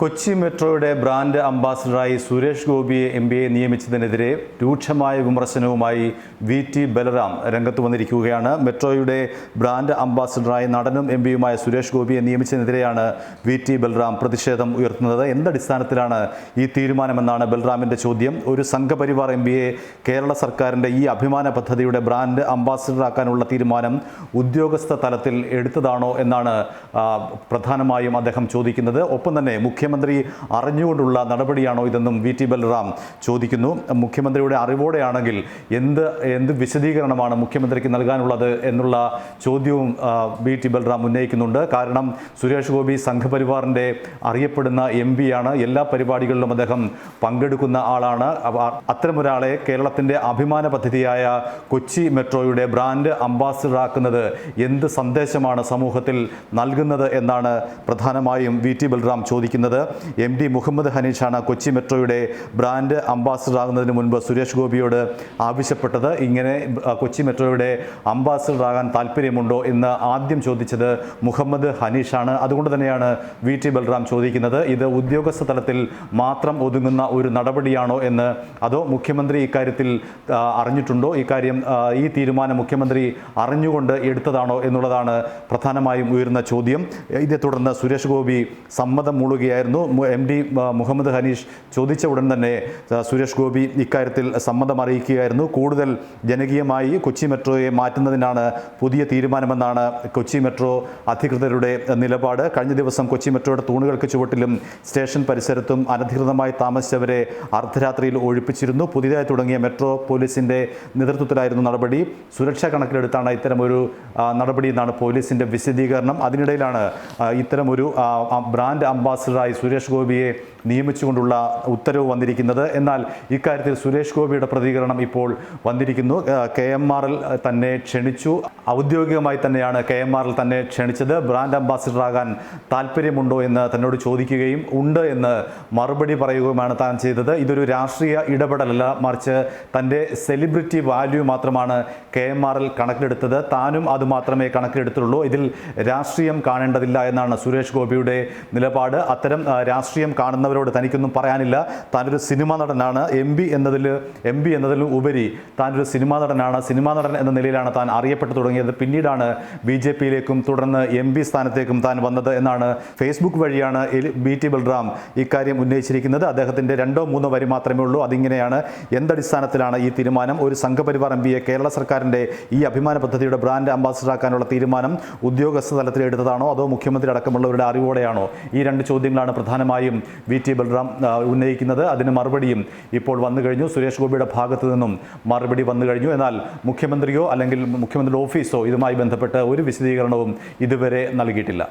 കൊച്ചി മെട്രോയുടെ ബ്രാൻഡ് അംബാസഡറായി സുരേഷ് ഗോപിയെ M B A നിയമിച്ചതിനെതിരെ രൂക്ഷമായ വിമർശനവുമായി വി ടി ബലറാം രംഗത്ത് വന്നിരിക്കുകയാണ്. മെട്രോയുടെ ബ്രാൻഡ് അംബാസഡറായി നടനും എം പിയുമായ സുരേഷ് ഗോപിയെ നിയമിച്ചതിനെതിരെയാണ് വി ടി ബലറാം പ്രതിഷേധം ഉയർത്തുന്നത്. എന്തടിസ്ഥാനത്തിലാണ് ഈ തീരുമാനമെന്നാണ് ബലറാമിന്റെ ചോദ്യം. ഒരു സംഘപരിവാർ എം ബി എ കേരള സർക്കാരിന്റെ ഈ അഭിമാന പദ്ധതിയുടെ ബ്രാൻഡ് അംബാസഡറാക്കാനുള്ള തീരുമാനം ഉദ്യോഗസ്ഥ തലത്തിൽ എടുത്തതാണോ എന്നാണ് പ്രധാനമായും അദ്ദേഹം ചോദിക്കുന്നത്. ഒപ്പം തന്നെ മുഖ്യമന്ത്രി അറിഞ്ഞുകൊണ്ടുള്ള നടപടിയാണോ ഇതെന്നും വി ടി ബലറാം ചോദിക്കുന്നു. മുഖ്യമന്ത്രിയുടെ അറിവോടെയാണെങ്കിൽ എന്ത് എന്ത് വിശദീകരണമാണ് മുഖ്യമന്ത്രിക്ക് നൽകാനുള്ളത് എന്നുള്ള ചോദ്യവും വി ടി ബലറാം ഉന്നയിക്കുന്നുണ്ട്. കാരണം സുരേഷ് ഗോപി സംഘപരിവാറിന്റെ അറിയപ്പെടുന്ന എം പിയാണ് എല്ലാ പരിപാടികളിലും അദ്ദേഹം പങ്കെടുക്കുന്ന ആളാണ്. അത്തരമൊരാളെ കേരളത്തിന്റെ അഭിമാന പദ്ധതിയായ കൊച്ചി മെട്രോയുടെ ബ്രാൻഡ് അംബാസിഡർ ആക്കുന്നത് എന്ത് സന്ദേശമാണ് സമൂഹത്തിൽ നൽകുന്നത് എന്നാണ് പ്രധാനമായും വി ടി ബൽറാം ചോദിക്കുന്നത്. എം ഡി മുഹമ്മദ് ഹനീഷാണ് കൊച്ചി മെട്രോയുടെ ബ്രാൻഡ് അംബാസിഡർ ആകുന്നതിന് മുൻപ് സുരേഷ് ഗോപിയോട് ആവശ്യപ്പെട്ടത്. ഇങ്ങനെ കൊച്ചി മെട്രോയുടെ അംബാസിഡർ ആകാൻ താല്പര്യമുണ്ടോ എന്ന് ആദ്യം ചോദിച്ചത് മുഹമ്മദ് ഹനീഷാണ്. അതുകൊണ്ട് തന്നെയാണ് വി ടി ബൽറാം ചോദിക്കുന്നത് ഇത് ഉദ്യോഗസ്ഥ തലത്തിൽ മാത്രം ഒതുങ്ങുന്ന ഒരു നടപടിയാണോ എന്ന്. അതോ മുഖ്യമന്ത്രി ഇക്കാര്യത്തിൽ അറിഞ്ഞിട്ടുണ്ടോ? ഇക്കാര്യം ഈ തീരുമാനം മുഖ്യമന്ത്രി അറിഞ്ഞുകൊണ്ട് എടുത്തതാണോ എന്നുള്ളതാണ് പ്രധാനമായും ഉയർന്ന ചോദ്യം. ഇതേ തുടർന്ന് സുരേഷ് ഗോപി സമ്മതം മൂളുകയായിരുന്നു. മു- എം ഡി മുഹമ്മദ് ഹനീഷ് ചോദിച്ച ഉടൻ തന്നെ സുരേഷ് ഗോപി ഇക്കാര്യത്തിൽ സമ്മതം അറിയിക്കുകയായിരുന്നു. കൂടുതൽ ജനകീയമായി കൊച്ചി മെട്രോയെ മാറ്റുന്നതിനാണ് പുതിയ തീരുമാനമെന്നാണ് കൊച്ചി മെട്രോ അധികൃതരുടെ നിലപാട്. കഴിഞ്ഞ ദിവസം കൊച്ചി മെട്രോയുടെ തൂണുകൾക്ക് ചുവട്ടിലും സ്റ്റേഷൻ പരിസരത്തും അനധികൃതമായി താമസിച്ചവരെ അർദ്ധരാത്രിയിൽ ഒഴിപ്പിച്ചിരുന്നു. പുതിയതായി തുടങ്ങിയ മെട്രോ പോലീസിന്റെ നേതൃത്വത്തിലായിരുന്നു നടപടി. സുരക്ഷ കണക്കിലെടുത്താണ് ഇത്തരമൊരു നടപടി എന്നാണ് പോലീസിന്റെ വിശദീകരണം. അതിനിടയിലാണ് ഇത്തരമൊരു ബ്രാൻഡ് അംബാസിഡറായി സുരേഷ് ഗോപിയെ നിയമിച്ചുകൊണ്ടുള്ള ഉത്തരവ് വന്നിരിക്കുന്നത്. എന്നാൽ ഇക്കാര്യത്തിൽ സുരേഷ് ഗോപിയുടെ പ്രതികരണം ഇപ്പോൾ വന്നിരിക്കുന്നു. കെ എം ആറിൽ തന്നെ ക്ഷണിച്ചു. ഔദ്യോഗികമായി തന്നെയാണ് കെ എം ആറിൽ തന്നെ ക്ഷണിച്ചത്. ബ്രാൻഡ് അംബാസിഡറാകാൻ താല്പര്യമുണ്ടോ എന്ന് തന്നോട് ചോദിക്കുകയും ഉണ്ട് എന്ന് മറുപടി പറയുകയുമാണ് താൻ ചെയ്തത്. ഇതൊരു രാഷ്ട്രീയ ഇടപെടലല്ല. മറിച്ച് തന്റെ സെലിബ്രിറ്റി വാല്യൂ മാത്രമാണ് കെ എം ആറിൽ കണക്കിലെടുത്തത്. താനും അത് മാത്രമേ കണക്കിലെടുത്തുള്ളൂ. ഇതിൽ രാഷ്ട്രീയം കാണേണ്ടതില്ല എന്നാണ് സുരേഷ് ഗോപിയുടെ നിലപാട്. അത്തരം രാഷ്ട്രീയം കാണുന്നവരോട് തനിക്കൊന്നും പറയാനില്ല. താനൊരു സിനിമാ നടനാണ്. എം പി എന്നതിൽ എം പി എന്നതിൽ ഉപരി താനൊരു സിനിമാ നടനാണ്. സിനിമാ നടൻ എന്ന നിലയിലാണ് താൻ അറിയപ്പെട്ടു തുടങ്ങിയത്. പിന്നീടാണ് ബി ജെ പിയിലേക്കും തുടർന്ന് എം പി സ്ഥാനത്തേക്കും താൻ വന്നത് എന്നാണ് ഫേസ്ബുക്ക് വഴിയാണ് ബി ടി ബൽറാം ഇക്കാര്യം ഉന്നയിച്ചിരിക്കുന്നത്. അദ്ദേഹത്തിന്റെ രണ്ടോ മൂന്നോ വരി മാത്രമേ ഉള്ളൂ. അതിങ്ങനെയാണ് എന്തടിസ്ഥാനത്തിലാണ് ഈ തീരുമാനം? ഒരു സംഘപരിവാർ എം കേരള സർക്കാരിന്റെ ഈ അഭിമാന പദ്ധതിയുടെ ബ്രാൻഡ് അംബാസിഡറാക്കാനുള്ള തീരുമാനം ഉദ്യോഗസ്ഥ തലത്തിൽ എടുത്തതാണോ? അതോ മുഖ്യമന്ത്രി അടക്കമുള്ളവരുടെ അറിവോടെയാണോ? ഈ രണ്ട് ചോദ്യങ്ങളാണ് പ്രധാനമായും വി ടി ബൽറാം ഉന്നയിക്കുന്നത്. അതിന് മറുപടിയും ഇപ്പോൾ വന്നു കഴിഞ്ഞു. സുരേഷ് ഗോപിയുടെ ഭാഗത്തു നിന്നും മറുപടി വന്നു കഴിഞ്ഞു. എന്നാൽ മുഖ്യമന്ത്രിയോ അല്ലെങ്കിൽ മുഖ്യമന്ത്രിയുടെ ഓഫീസോ ഇതുമായി ബന്ധപ്പെട്ട് ഒരു വിശദീകരണവും ഇതുവരെ നൽകിയിട്ടില്ല.